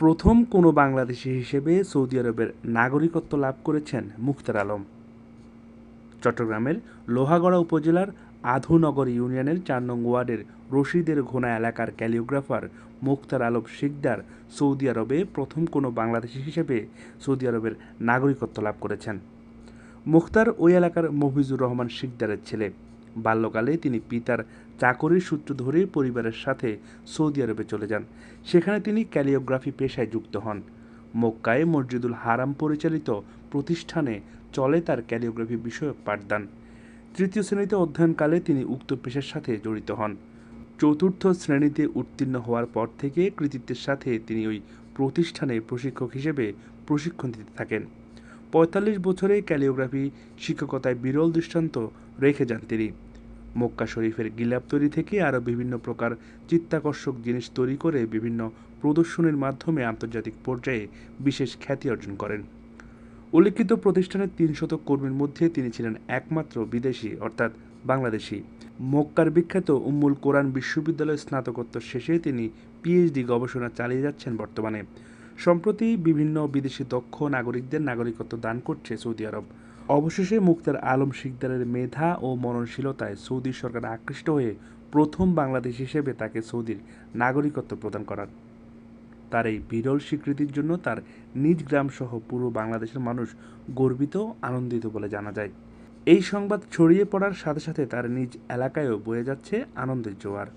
প্রথম কোনো বাংলাদেশি হিসেবে সৌদি আরবের নাগরিকত্ব লাভ করেছেন মুক্তার আলম। চট্টগ্রামের লোহাগড়া উপজেলার আধুনগর ইউনিয়নের চার নং ওয়ার্ডের রশিদের ঘোনা এলাকার ক্যালিওগ্রাফার মুক্তার আলম শিকদার সৌদি আরবে প্রথম কোনো বাংলাদেশি হিসেবে সৌদি আরবের নাগরিকত্ব লাভ করেছেন। মুখতার ওই এলাকার মফিজুর রহমান শিকদারের ছেলে। বাল্যকালে তিনি পিতার চাকরির সূত্র ধরে পরিবারের সাথে সৌদি আরবে চলে যান। সেখানে তিনি ক্যালিওগ্রাফি পেশায় যুক্ত হন। মক্কায় মসজিদুল হারাম পরিচালিত প্রতিষ্ঠানে চলে তার ক্যালিওগ্রাফি বিষয়ক পাঠদান। তৃতীয় শ্রেণীতে অধ্যয়নকালে তিনি উক্ত পেশার সাথে জড়িত হন। চতুর্থ শ্রেণীতে উত্তীর্ণ হওয়ার পর থেকে কৃতিত্বের সাথে তিনি ওই প্রতিষ্ঠানে প্রশিক্ষক হিসেবে প্রশিক্ষণ দিতে থাকেন। পঁয়তাল্লিশ বছরে ক্যালিওগ্রাফি শিক্ষকতায় বিরল দৃষ্টান্ত রেখে যান তিনি। মক্কা শরীফের গিলাপ তৈরি থেকে আরও বিভিন্ন প্রকার চিত্তাকর্ষক জিনিস তৈরি করে বিভিন্ন প্রদর্শনীর মাধ্যমে আন্তর্জাতিক পর্যায়ে বিশেষ খ্যাতি অর্জন করেন। উল্লিখিত প্রতিষ্ঠানের তিনশত কর্মীর মধ্যে তিনি ছিলেন একমাত্র বিদেশি, অর্থাৎ বাংলাদেশি। মক্কার বিখ্যাত উম্মুল কোরআন বিশ্ববিদ্যালয়ের স্নাতকোত্তর শেষে তিনি পিএইচডি গবেষণা চালিয়ে যাচ্ছেন বর্তমানে। সম্প্রতি বিভিন্ন বিদেশি দক্ষ নাগরিকদের নাগরিকত্ব দান করছে সৌদি আরব। অবশেষে মুক্তার আলম শিকদারের মেধা ও মননশীলতায় সৌদি সরকার আকৃষ্ট হয়ে প্রথম বাংলাদেশ হিসেবে তাকে সৌদির নাগরিকত্ব প্রদান করার তার এই বিরল স্বীকৃতির জন্য তার নিজ গ্রামসহ পুরো বাংলাদেশের মানুষ গর্বিত, আনন্দিত বলে জানা যায়। এই সংবাদ ছড়িয়ে পড়ার সাথে সাথে তার নিজ এলাকায়ও বয়ে যাচ্ছে আনন্দের জোয়ার।